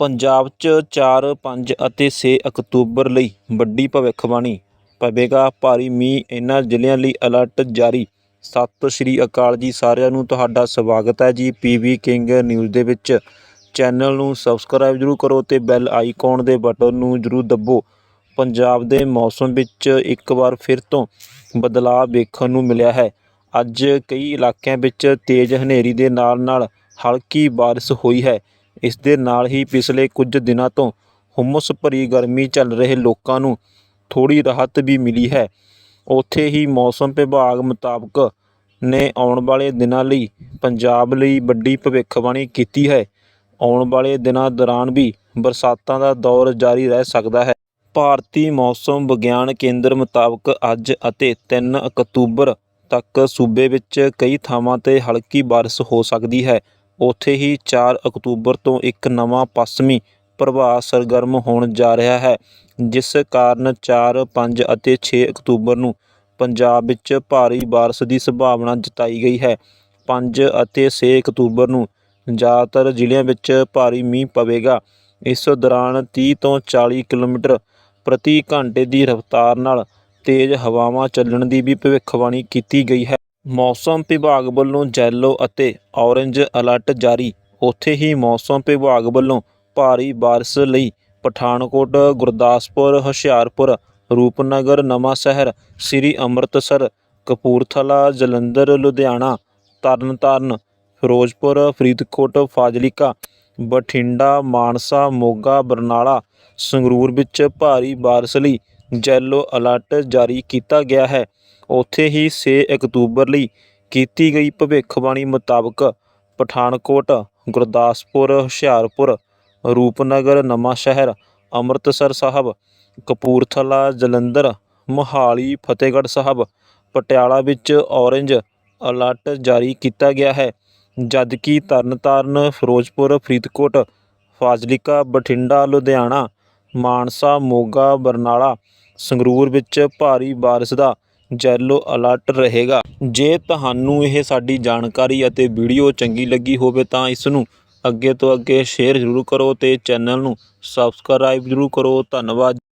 ਪੰਜਾਬ 'ਚ ਚਾਰ, ਪੰਜ ਅਤੇ ਛੇ ਅਕਤੂਬਰ ਲਈ ਵੱਡੀ ਭਵਿੱਖਬਾਣੀ ਪਵੇਗਾ ਭਾਰੀ ਮੀਂਹ ਇਨ੍ਹਾਂ ਜ਼ਿਲ੍ਹਿਆਂ ਲਈ ਅਲਰਟ ਜਾਰੀ। ਸਤਿ ਸ਼੍ਰੀ ਅਕਾਲ ਜੀ ਸਾਰਿਆਂ ਨੂੰ, ਤੁਹਾਡਾ ਸਵਾਗਤ ਹੈ ਜੀ ਪੀਵੀ ਕਿੰਗ ਨਿਊਜ਼ ਦੇ ਵਿੱਚ। ਚੈਨਲ ਨੂੰ ਸਬਸਕ੍ਰਾਈਬ ਜ਼ਰੂਰ ਕਰੋ ਤੇ ਬੈਲ ਆਈਕਨ ਦੇ ਬਟਨ ਨੂੰ ਜ਼ਰੂਰ ਦੱਬੋ। ਪੰਜਾਬ ਦੇ ਮੌਸਮ ਵਿੱਚ ਇੱਕ ਵਾਰ ਫਿਰ ਤੋਂ ਬਦਲਾਅ ਵੇਖਣ ਨੂੰ ਮਿਲਿਆ ਹੈ। ਅੱਜ ਕਈ ਇਲਾਕਿਆਂ ਵਿੱਚ ਤੇਜ਼ ਹਨੇਰੀ ਦੇ ਨਾਲ ਨਾਲ ਹਲਕੀ ਬਾਰਿਸ਼ ਹੋਈ ਹੈ। ਇਸ ਦੇ ਨਾਲ ਹੀ ਪਿਛਲੇ ਕੁਝ ਦਿਨਾਂ ਤੋਂ ਹੁਮਸ ਭਰੀ ਗਰਮੀ ਚੱਲ ਰਹੇ ਲੋਕਾਂ ਨੂੰ ਥੋੜੀ ਰਾਹਤ ਵੀ ਮਿਲੀ ਹੈ। ਉੱਥੇ ਹੀ ਮੌਸਮ ਵਿਭਾਗ ਮੁਤਾਬਕ ਨੇ ਆਉਣ ਵਾਲੇ ਦਿਨਾਂ ਲਈ ਪੰਜਾਬ ਲਈ ਵੱਡੀ ਭਵਿੱਖਬਾਣੀ ਕੀਤੀ ਹੈ। ਆਉਣ ਵਾਲੇ ਦਿਨਾਂ ਦੌਰਾਨ ਵੀ ਬਰਸਾਤਾਂ ਦਾ ਦੌਰ ਜਾਰੀ ਰਹਿ ਸਕਦਾ ਹੈ। ਭਾਰਤੀ ਮੌਸਮ ਵਿਗਿਆਨ ਕੇਂਦਰ ਮੁਤਾਬਕ ਅੱਜ ਅਤੇ 3 ਅਕਤੂਬਰ ਤੱਕ ਸੂਬੇ ਵਿੱਚ ਕਈ ਥਾਵਾਂ ਤੇ ਹਲਕੀ ਬਾਰਿਸ਼ ਹੋ ਸਕਦੀ ਹੈ। ਉੱਥੇ ਹੀ ਚਾਰ ਅਕਤੂਬਰ ਤੋਂ ਇੱਕ ਨਵਾਂ ਪੱਛਮੀ ਪ੍ਰਭਾਵ ਸਰਗਰਮ ਹੋਣ ਜਾ ਰਿਹਾ ਹੈ, ਜਿਸ ਕਾਰਨ 4 5 ਅਤੇ 6 ਅਕਤੂਬਰ ਨੂੰ ਪੰਜਾਬ ਵਿੱਚ ਭਾਰੀ ਬਾਰਿਸ਼ ਦੀ ਸੰਭਾਵਨਾ ਜਤਾਈ ਗਈ ਹੈ। 5 ਅਤੇ 6 ਅਕਤੂਬਰ ਨੂੰ ਜ਼ਿਆਦਾਤਰ ਜ਼ਿਲ੍ਹਿਆਂ ਵਿੱਚ ਭਾਰੀ ਮੀਂਹ ਪਵੇਗਾ। ਇਸ ਦੌਰਾਨ 30 ਤੋਂ 40 ਕਿਲੋਮੀਟਰ ਪ੍ਰਤੀ ਘੰਟੇ ਦੀ ਰਫ਼ਤਾਰ ਨਾਲ ਤੇਜ਼ ਹਵਾਵਾਂ ਚੱਲਣ ਦੀ ਵੀ ਭਵਿੱਖਬਾਣੀ ਕੀਤੀ ਗਈ ਹੈ। ਮੌਸਮ ਵਿਭਾਗ ਵੱਲੋਂ ਯੈਲੋ ਅਤੇ ਔਰੇਂਜ ਅਲਰਟ ਜਾਰੀ। ਉੱਥੇ ਹੀ ਮੌਸਮ ਵਿਭਾਗ ਵੱਲੋਂ ਭਾਰੀ ਬਾਰਿਸ਼ ਲਈ ਪਠਾਨਕੋਟ, ਗੁਰਦਾਸਪੁਰ, ਹੁਸ਼ਿਆਰਪੁਰ, ਰੂਪਨਗਰ, ਨਵਾਂ ਸ਼ਹਿਰ, ਸ੍ਰੀ ਅੰਮ੍ਰਿਤਸਰ, ਕਪੂਰਥਲਾ, ਜਲੰਧਰ, ਲੁਧਿਆਣਾ, ਤਰਨਤਾਰਨ, ਫਿਰੋਜ਼ਪੁਰ, ਫਰੀਦਕੋਟ, ਫਾਜ਼ਿਲਕਾ, ਬਠਿੰਡਾ, ਮਾਨਸਾ, ਮੋਗਾ, ਬਰਨਾਲਾ ਸੰਗਰੂਰ ਵਿੱਚ ਭਾਰੀ ਬਾਰਿਸ਼ ਲਈ ਯੈਲੋ ਅਲਰਟ ਜਾਰੀ ਕੀਤਾ ਗਿਆ ਹੈ। ਉੱਥੇ ਹੀ 6 ਅਕਤੂਬਰ ਲਈ ਕੀਤੀ ਗਈ ਭਵਿੱਖਬਾਣੀ ਮੁਤਾਬਕ ਪਠਾਨਕੋਟ, ਗੁਰਦਾਸਪੁਰ, ਹੁਸ਼ਿਆਰਪੁਰ, ਰੂਪਨਗਰ ਨਵਾਂ ਸ਼ਹਿਰ ਅੰਮ੍ਰਿਤਸਰ ਸਾਹਿਬ, ਕਪੂਰਥਲਾ, ਜਲੰਧਰ, ਮੋਹਾਲੀ, ਫਤਿਹਗੜ੍ਹ ਸਾਹਿਬ, ਪਟਿਆਲਾ ਵਿੱਚ ਔਰੇਂਜ ਅਲਰਟ ਜਾਰੀ ਕੀਤਾ ਗਿਆ ਹੈ। ਜਦਕਿ ਤਰਨਤਾਰਨ, ਫਿਰੋਜ਼ਪੁਰ, ਫਰੀਦਕੋਟ, ਫਾਜ਼ਿਲਕਾ, ਬਠਿੰਡਾ, ਲੁਧਿਆਣਾ, ਮਾਨਸਾ, ਮੋਗਾ, ਬਰਨਾਲਾ ਸੰਗਰੂਰ ਵਿੱਚ ਭਾਰੀ ਬਾਰਿਸ਼ ਦਾ ਯੈਲੋ ਅਲਰਟ ਰਹੇਗਾ। ਜੇ ਤੁਹਾਨੂੰ ਇਹ ਸਾਡੀ ਜਾਣਕਾਰੀ ਅਤੇ ਵੀਡੀਓ ਚੰਗੀ ਲੱਗੀ ਹੋਵੇ ਤਾਂ ਇਸ ਨੂੰ ਅੱਗੇ ਤੋਂ ਅੱਗੇ ਸ਼ੇਅਰ ਜ਼ਰੂਰ ਕਰੋ ਤੇ ਚੈਨਲ ਨੂੰ ਸਬਸਕ੍ਰਾਈਬ ਜ਼ਰੂਰ ਕਰੋ। ਧੰਨਵਾਦ।